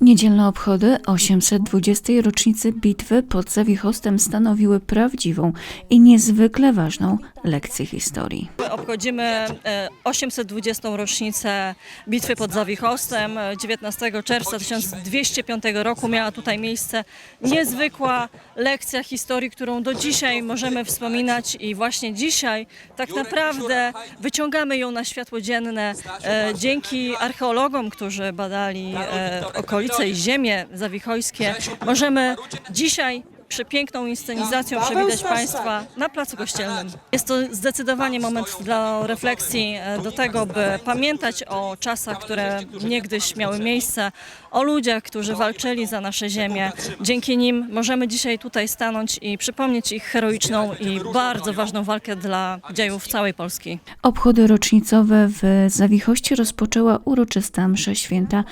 Niedzielne obchody 820. rocznicy bitwy pod Zawichostem stanowiły prawdziwą i niezwykle ważną lekcję historii. Obchodzimy e, 820. rocznicę bitwy pod Zawichostem. E, 19 czerwca 1205 roku miała tutaj miejsce niezwykła lekcja historii, którą do dzisiaj możemy wspominać i właśnie dzisiaj tak naprawdę wyciągamy ją na światło dzienne e, dzięki archeologom, którzy badali e, okolice i ziemię zawichojskie. Możemy dzisiaj przepiękną inscenizacją przywitać Państwa na Placu Kościelnym. Jest to zdecydowanie moment dla refleksji e, do tego, by pamiętać o czasach, które niegdyś miały miejsce, o ludziach, którzy walczyli za nasze ziemię. Dzięki nim możemy dzisiaj tutaj stanąć i przypomnieć ich heroiczną i bardzo ważną walkę dla dziejów całej Polski. Obchody rocznicowe w Zawichoście rozpoczęła uroczysta msza święta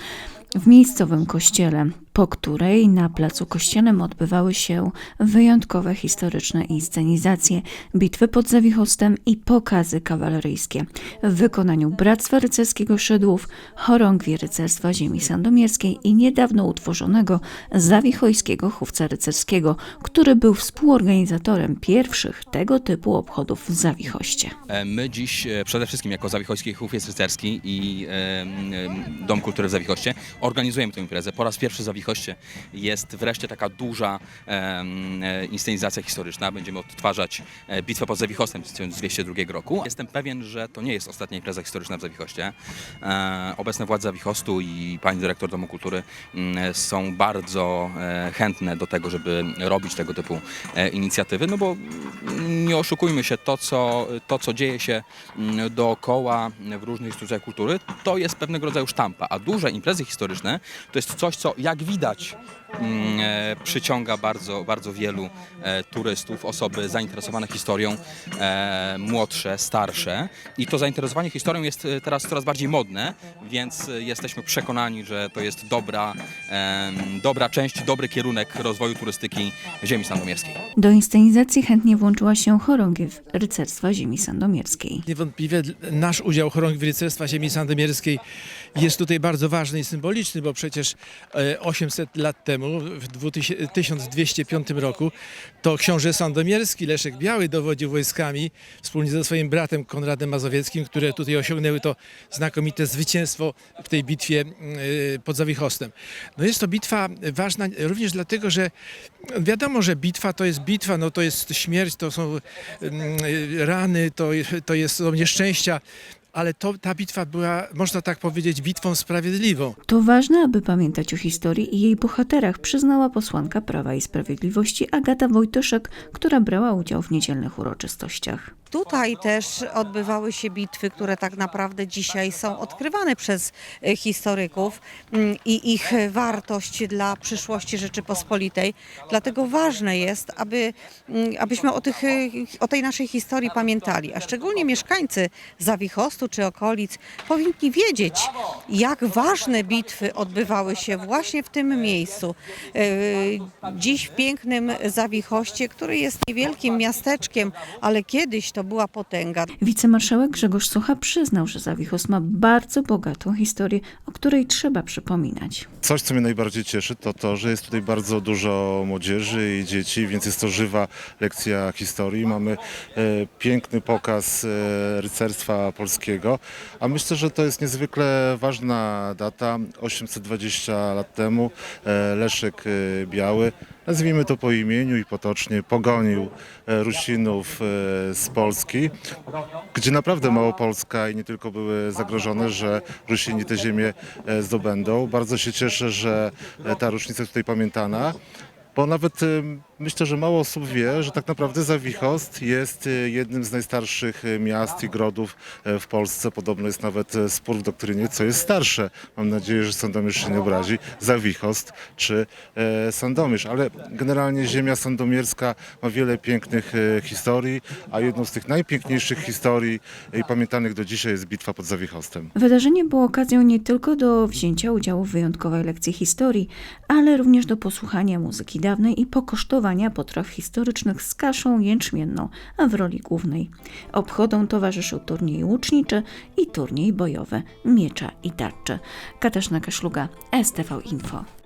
w miejscowym kościele, po której na placu kościelnym odbywały się wyjątkowe historyczne inscenizacje bitwy pod Zawichostem i pokazy kawaleryjskie w wykonaniu Bractwa Rycerskiego Szydłów, Chorągwi Rycerstwa Ziemi Sandomierskiej i niedawno utworzonego Zawichojskiego Chówca Rycerskiego, który był współorganizatorem pierwszych tego typu obchodów w Zawichoście. E, My dziś e, przede wszystkim jako Zawichojski Chówiec Rycerski i e, Dom Kultury w Zawichoście organizujemy tę imprezę. Po raz pierwszy w Zawichoście jest wreszcie taka duża e, inscenizacja historyczna. Będziemy odtwarzać e, bitwę pod Zawichostem z 1202 roku. Jestem pewien, że to nie jest ostatnia impreza historyczna w Zawichoście. E, Obecne władze Zawichostu i pani dyrektor Domu Kultury mm, są bardzo chętne do tego, żeby robić tego typu inicjatywy, no bo mm, nie oszukujmy się, to co, to co dzieje się mm, dookoła w różnych instytucjach kultury, to jest pewnego rodzaju sztampa, a duże imprezy historyczne to jest coś, co jak widać mm, e, przyciąga bardzo, bardzo wielu e, turystów, osoby zainteresowane historią, e, młodsze, starsze i to zainteresowanie historią jest teraz coraz bardziej modne, więc jesteśmy przekonani, że to jest dobra, dobra część, dobry kierunek rozwoju turystyki ziemi sandomierskiej. Do inscenizacji chętnie włączyła się chorągiew Rycerstwa Ziemi Sandomierskiej. Niewątpliwie nasz udział chorągwi rycerstwa ziemi sandomierskiej jest tutaj bardzo ważny i symboliczny, bo przecież e, 800 lat temu, w 2000 1205 roku, to książę sandomierski Leszek Biały dowodził wojskami wspólnie ze swoim bratem Konradem Mazowieckim, które tutaj osiągnęły to znakomite zwycięstwo w tej bitwie e, pod Zawichostem. No jest to bitwa ważna również dlatego, że wiadomo, że bitwa to jest bitwa, no to jest śmierć, to są mm, rany, to, to jest, są nieszczęścia, ale to, ta bitwa była, można tak powiedzieć, bitwą sprawiedliwą. To ważne, aby pamiętać o historii i jej bohaterach, przyznała posłanka Prawa i Sprawiedliwości Agata Wojtoszek, która brała udział w niedzielnych uroczystościach. Tutaj też odbywały się bitwy, które tak naprawdę dzisiaj są odkrywane przez e, historyków mm, i ich wartość dla przyszłości Rzeczypospolitej. Dlatego ważne jest, aby, mm, abyśmy o, tych, e, o tej naszej historii pamiętali, a szczególnie mieszkańcy Zawichostu czy okolic powinni wiedzieć, jak ważne bitwy odbywały się właśnie w tym miejscu. E, Dziś w pięknym Zawichoście, który jest niewielkim miasteczkiem, ale kiedyś to była potęga. Wicemarszałek Grzegorz Sucha przyznał, że Zawichos ma bardzo bogatą historię, o której trzeba przypominać. Coś, co mnie najbardziej cieszy, to to, że jest tutaj bardzo dużo młodzieży i dzieci, więc jest to żywa lekcja historii. Mamy e, piękny pokaz e, rycerstwa polskiego, a myślę, że to jest niezwykle ważna data. 820 lat temu e, Leszek e, Biały, nazwijmy to po imieniu i potocznie, pogonił e, Rusinów e, z Polski, gdzie naprawdę Małopolska i nie tylko były zagrożone, że Rusini te ziemię e, zdobędą. Bardzo się cieszę, że ta rocznica jest tutaj pamiętana. Bo nawet myślę, że mało osób wie, że tak naprawdę Zawichost jest y, jednym z najstarszych y, miast i grodów y, w Polsce. Podobno jest nawet spór w doktrynie, co jest starsze. Mam nadzieję, że Sandomierz się nie obrazi. Zawichost czy e, Sandomierz. Ale generalnie ziemia sandomierska ma wiele pięknych e, historii, a jedną z tych najpiękniejszych historii i pamiętanych do dzisiaj jest bitwa pod Zawichostem. Wydarzenie było okazją nie tylko do wzięcia udziału w wyjątkowej lekcji historii, ale również do posłuchania muzyki dawnej i pokosztowania potraw historycznych z kaszą jęczmienną, a w roli głównej. Obchodom towarzyszył turniej łuczniczy i turniej bojowe miecza i tarczy. Katarzyna Kaszluga, STV Info.